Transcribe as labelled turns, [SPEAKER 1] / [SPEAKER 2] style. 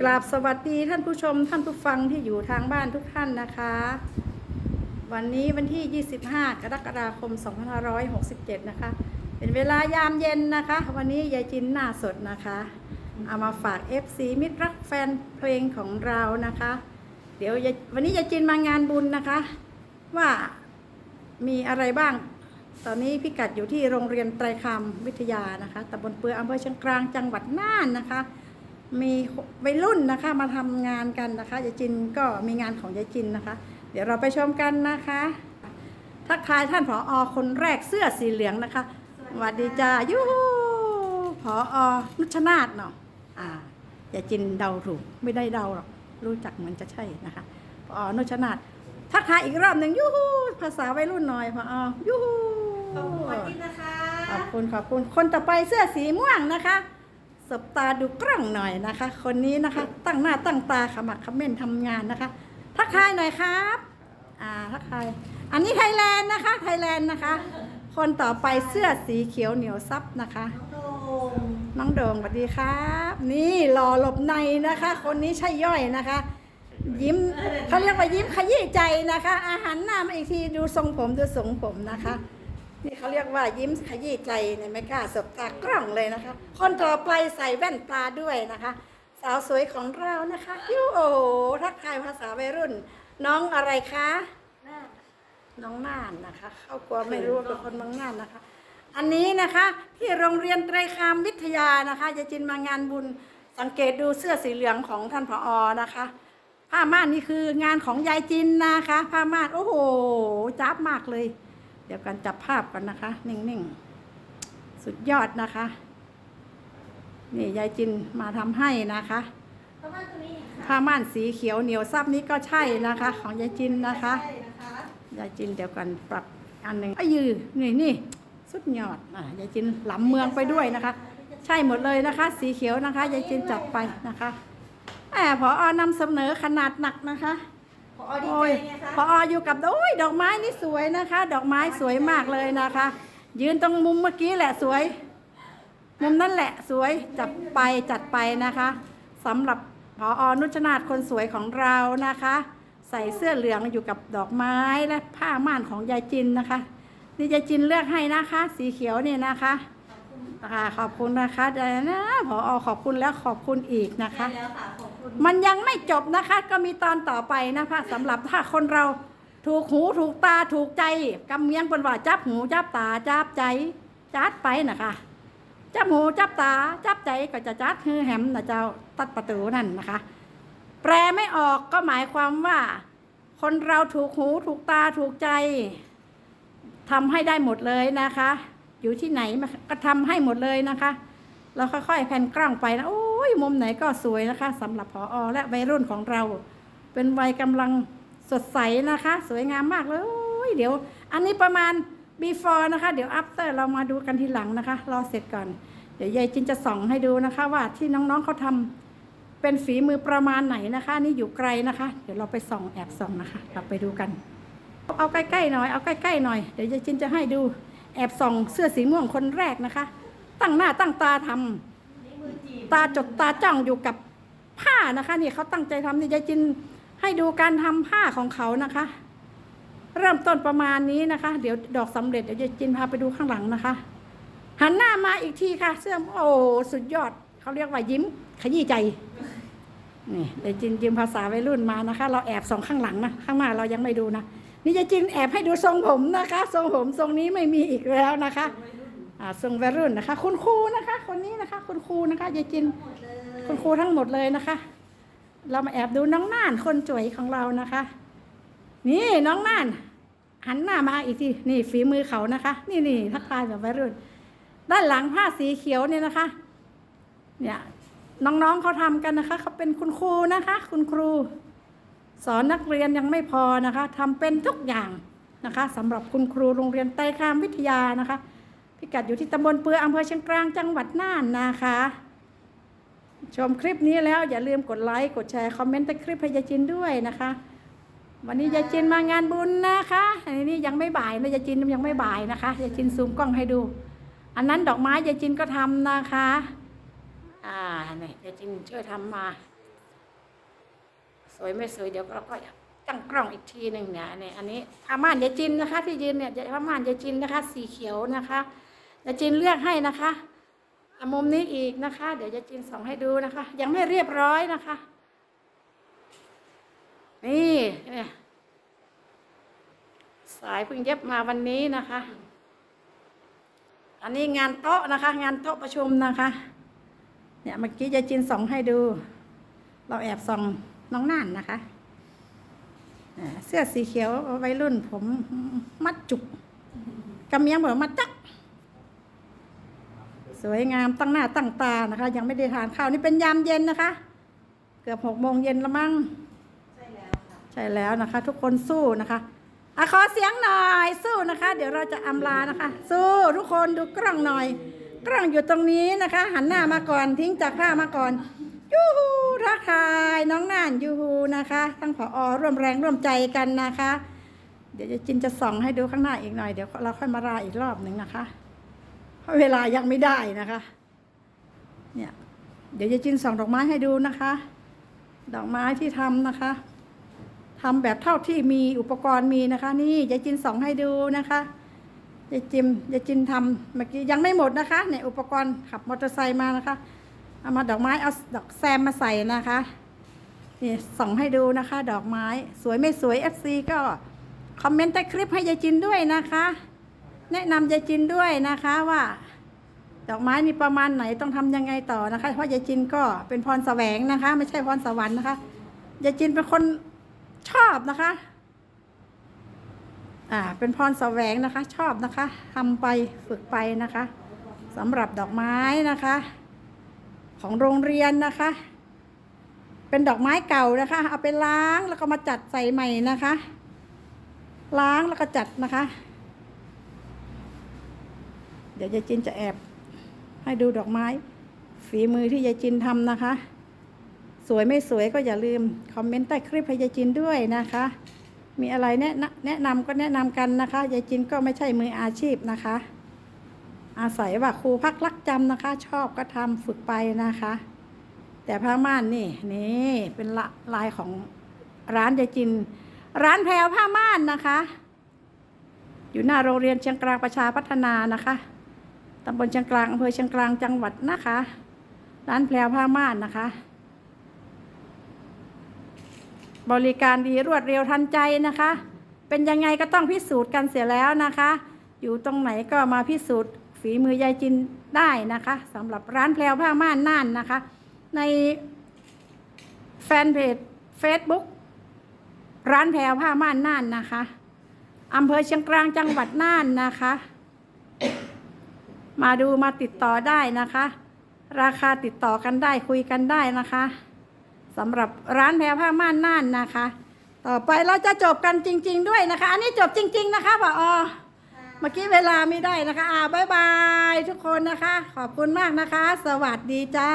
[SPEAKER 1] กราบสวัสดีท่านผู้ชมท่านผู้ฟังที่อยู่ทางบ้านทุกท่านนะคะ วันนี้วันที่ 25 กรกฎาคม 2567 นะคะ เป็นเวลายามเย็นนะคะ วันนี้ยายจินหน้าสดนะคะ เอามาฝาก FC มิตรรักแฟนเพลงของเรานะคะ เดี๋ยววันนี้ยายจินมางานบุญนะคะ ว่ามีอะไรบ้าง ตอนนี้พิกัดอยู่ที่โรงเรียนไตรคามวิทยานะคะตำบลเปืออำเภอเชียงกลางจังหวัดน่านนะคะ มีวัยรุ่นนะคะมาทำงานกันนะคะยายจินก็มีงานของยายจินนะคะ เดี๋ยวเราไปชมกันนะคะ ทักทายท่านผออคนแรกเสื้อสีเหลืองนะคะสวัสดีจ้ายูฮูผออนุชนาธเนาะอ่ายายจินเดาถูกไม่ได้เดาหรอกรู้จักเหมือนจะใช่นะคะผออนุชนาธทักทายอีกรอบหนึ่งยูฮูภาษาวัยรุ่นหน่อยผออยูฮู
[SPEAKER 2] ขอบคุณวันนี้นะคะ
[SPEAKER 1] ขอบคุณขอบคุณคนต่อไปเสื้อสีม่วงนะคะ สบตาดูกล้องหน่อยนะคะ คนนี้นะคะ ตั้งหน้าตั้งตาขมักขม้นทำงานนะคะทักทายหน่อยครับอ่าทักทายอันนี้ไทยแลนด์นะคะ ไทยแลนด์นะคะ คนต่อไปเสื้อสีเขียวเหนียวซับนะคะ
[SPEAKER 2] น้องโดม
[SPEAKER 1] น้องโด่งสวัสดีครับ นี่หล่อหลบในนะคะ คนนี้ใช่ย่อยนะคะ ยิ้มเขาเรียกว่ายิ้มขยี้ใจนะคะ อาหารหน้ามาอีกทีดูทรงผมดูทรงผมนะคะ นี่เขาเรียกว่ายิ้มขยี้ใจเนี่ยไม่กล้าสบตากล้องเลยนะคะ คนต่อไปใส่แว่นตาด้วยนะคะ สาวสวยของเรานะคะยูโอทักทายภาษาวัยรุ่น น้องอะไรคะ
[SPEAKER 2] หน้า
[SPEAKER 1] น้องน่านนะคะเขากลัวไม่รู้ว่าเป็นคนเมืองน่านนะคะ อันนี้นะคะที่โรงเรียนไตรคามวิทยานะคะยายจินมางานบุญสังเกตดูเสื้อสีเหลืองของท่านผออนะคะ ผ้าม่านนี่คืองานของยายจินนะคะ ผ้าม่านโอ้โหจับมากเลย เดี๋ยวกันจับภาพกันนะคะ นิ่งๆ สุดยอดนะคะ นี่ยายจินมาทำให้นะคะ
[SPEAKER 2] เพราะว่าตัวนี้ค่ะ
[SPEAKER 1] ผ้าม่านสีเขียวเหนียวซับนี้ก็ใช่นะคะ ของยายจินนะคะ
[SPEAKER 2] ใช่นะคะ
[SPEAKER 1] ยายจินเดี๋ยวกันปรับอันหนึ่งไอ้ยืนนี่นี่สุดยอดอะยายจินหลำเมืองไปด้วยนะคะ ใช่หมดเลยนะคะ สีเขียวนะคะยายจินจัดไปนะคะแอบพออนำเสนอขนาดหนักนะคะ
[SPEAKER 2] พอดี
[SPEAKER 1] โอ้ย
[SPEAKER 2] ใจไงคะ
[SPEAKER 1] พออยู่กับโอ้ยดอกไม้นี่สวยนะคะ ดอกไม้สวยมากเลยนะคะ ยืนตรงมุมเมื่อกี้แหละสวย มุมนั่นแหละสวยจัดไปจัดไปนะคะสำหรับพออนุชนาธคนสวยของเรานะคะ ใส่เสื้อเหลืองอยู่กับดอกไม้และผ้าม่านของยายจินนะคะนี่ยายจินเลือกให้นะคะ สีเขียวเนี่ยนะคะค่ะขอบคุณนะคะเดี๋ยวนะพอขอบคุณแล้วขอบคุณอีกนะคะ
[SPEAKER 2] ใช่แล้วค่ะขอบคุณ
[SPEAKER 1] มันยังไม่จบนะคะ ก็มีตอนต่อไปนะคะสำหรับถ้าคนเราถูกหูถูกตาถูกใจกำเมียงเป็นว่าจับหูจับตาจับใจจัดไปนะคะจับหูจับตาจับใจก็จะจัดคือแหมนะเจ้าตัดประตูนั่นนะคะ แปลไม่ออกก็หมายความว่า คนเราถูกหูถูกตาถูกใจทำให้ได้หมดเลยนะคะ อยู่ที่ไหนก็ทำให้หมดเลยนะคะ เราค่อยๆแผ่นกล้องไปนะโอ้ ยมุมไหนก็สวยนะคะสำหรับพออและวัยรุ่นของเรา เป็นวัยกำลังสดใสนะคะ สวยงามมากเลยโอ้ยเดี๋ยว อันนี้ประมาณ before นะคะ เดี๋ยว after เรามาดูกันทีหลังนะคะ รอเสร็จก่อน เดี๋ยวยายจินจะส่องให้ดูนะคะ ว่าที่น้องๆเขาทำเป็นฝีมือประมาณไหนนะคะ นี่อยู่ไกลนะคะ เดี๋ยวเราไปส่องแอบส่องนะคะ เราไปดูกัน เอาใกล้ๆหน่อย เอาใกล้ๆหน่อย เดี๋ยวยายจินจะให้ดูแอบส่องเสื้อสีม่วงคนแรกนะคะ ตั้งหน้าตั้งตาทำ ตาจดตาจ้องอยู่กับผ้านะคะนี่เขาตั้งใจทำนี่ยายจินให้ดูการทำผ้าของเขานะคะ เริ่มต้นประมาณนี้นะคะ เดี๋ยวดอกสำเร็จเดี๋ยวยายจินพาไปดูข้างหลังนะคะ หันหน้ามาอีกทีค่ะ เสื้อโอ้สุดยอดเขาเรียกว่ายิ้มขยี้ใจนี่ยายจินยืมภาษาวัยรุ่นมานะคะ เราแอบสองข้างหลังนะข้างหน้าเรายังไม่ดูนะนี่ยายจินแอบให้ดูทรงผมนะคะ ทรงผมทรงนี้ไม่มีอีกแล้วนะคะ ทรงวัยรุ่นนะคะ คุณครูนะคะ คนนี้นะคะ คุณครูนะคะยายจินคุณครูทั้งหมดเลยนะคะ เรามาแอบดูน้องน่านคนสวยของเรานะคะ นี่น้องน่านหันหน้ามาอีกทีนี่ฝีมือเขานะคะ นี่นี่ทักทายแบบวัยรุ่น ด้านหลังผ้าสีเขียวเนี่ยนะคะ เนี่ยน้องๆเขาทำกันนะคะเขาเป็นคุณครูนะคะ คุณครู สอนนักเรียนยังไม่พอนะคะทำเป็นทุกอย่างนะคะสำหรับคุณครูโรงเรียนไตรคามวิทยานะคะ พิกัดอยู่ที่ตำบลเปืออำเภอเชียงกลางจังหวัดน่านนะคะ ชมคลิปนี้แล้วอย่าลืมกดไลค์กดแชร์คอมเมนต์ใต้คลิปให้ยายจินด้วยนะคะ วันนี้ยายจินมางานบุญนะคะอันนี้ยังไม่บ่ายนะยายจินยังไม่บ่ายนะคะยายจินซูมกล้องให้ดู อันนั้นดอกไม้ยายจินก็ทำนะคะ อ่าเนี่ยยายจินช่วยทำมา สวยไม่สวยเดี๋ยวเราก็ตั้งกล้องอีกทีหนึ่งเนี่ยเนี่ยอันนี้ผ้าม่านยายจินนะคะ ที่ยืนเนี่ยผ้าม่านยายจินนะคะ สีเขียวนะคะ ยายจินเลือกให้นะคะอมุมนี้อีกนะคะ เดี๋ยวยายจินส่องให้ดูนะคะ ยังไม่เรียบร้อยนะคะ นี่สายเพิ่งเย็บมาวันนี้นะคะ อันนี้งานโต๊ะนะคะ งานโต๊ะประชุมนะคะ เนี่ยเมื่อกี้ยายจินส่องให้ดู เราแอบส่องน้องน่านนะคะเสื้อสีเขียววัยรุ่นผมมัดจุกกำเมียงเหมือนมัดจัก สวยงามตั้งหน้าตั้งตานะคะ ยังไม่ได้ทานข้าวนี่เป็นยามเย็นนะคะ เกือบหกโมงเย็นละมั้ง
[SPEAKER 2] ใช่แล้วค่ะ
[SPEAKER 1] ใช่แล้วนะคะ ทุกคนสู้นะคะอะขอเสียงหน่อยสู้นะคะ เดี๋ยวเราจะอำลานะคะ สู้ทุกคนดูกล้องหน่อย กล้องอยู่ตรงนี้นะคะ หันหน้ามาก่อนทิ้งจากผ้ามาก่อนยูฮูทักทายน้องน่านยูฮูนะคะทั้งผอร่วมแรงร่วมใจกันนะคะ เดี๋ยวจะจินจะส่องให้ดูข้างหน้าอีกหน่อยเดี๋ยวเราค่อยมาราอีกรอบหนึ่งนะคะ เพราะเวลายังไม่ได้นะคะ เนี่ย เดี๋ยวจะจินส่องดอกไม้ให้ดูนะคะ ดอกไม้ที่ทำนะคะทำแบบเท่าที่มีอุปกรณ์มีนะคะ นี่ยายจินส่องให้ดูนะคะยายจิมยายจินทำเมื่อกี้ยังไม่หมดนะคะเนี่ยอุปกรณ์ขับมอเตอร์ไซค์มานะคะ เอามาดอกไม้เอาดอกแซมมาใส่นะคะนี่ส่องให้ดูนะคะ ดอกไม้สวยไม่สวย FC ก็คอมเมนต์ใต้คลิปให้ยายจินด้วยนะคะ แนะนำยายจินด้วยนะคะว่า ดอกไม้นี่ประมาณไหนต้องทำยังไงต่อนะคะ เพราะยายจินก็เป็นพรแสวงนะคะ ไม่ใช่พรสวรรค์นะคะยายจินเป็นคนชอบนะคะ อ่า เป็นพรแสวงนะคะ ชอบนะคะทำไปฝึกไปนะคะสำหรับดอกไม้นะคะ ของโรงเรียนนะคะ เป็นดอกไม้เก่านะคะ เอาไปล้างแล้วก็มาจัดใส่ใหม่นะคะ ล้างแล้วก็จัดนะคะ เดี๋ยวยายจินจะแอบให้ดูดอกไม้ ฝีมือที่ยายจินทำนะคะ สวยไม่สวยก็อย่าลืม คอมเมนต์ใต้คลิปให้ยายจินด้วยนะคะ มีอะไรแนะนแนะนำก็แนะนำกันนะคะยายจินก็ไม่ใช่มืออาชีพนะคะ อาศัยว่าครูพักรักจำนะคะ ชอบก็ทำฝึกไปนะคะ แต่ผ้าม่านนี่นี่เป็นลลายของร้านยายจิน ร้านแพรวผ้าม่านนะคะ อยู่หน้าโรงเรียนเชียงกลางประชาพัฒนานะคะ ตำบลเชียงกลางอำเภอเชียงกลางจังหวัดนะคะ ร้านแพรวผ้าม่านนะคะ บริการดีรวดเร็วทันใจนะคะ เป็นยังไงก็ต้องพิสูจน์กันเสียแล้วนะคะ อยู่ตรงไหนก็มาพิสูจน์ ฝีมือยายจินได้นะคะสำหรับร้านแพรวผ้าม่านน่านนะคะ ในแฟนเพจ Facebook ร้านแพรวผ้าม่านน่านนะคะอำเภอเชียงกลางจังหวัดน่านนะคะ มาดูมาติดต่อได้นะคะ ราคาติดต่อกันได้คุยกันได้นะคะสำหรับร้านแพรผ้าม่านน่านนะคะ ต่อไปเราจะจบกันจริง ๆ ด้วยนะคะ อันนี้จบจริง ๆ นะคะปออเมื่อกี้เวลาไม่ได้นะคะอ่าบายบายทุกคนนะคะ ขอบคุณมากนะคะ สวัสดีจ้า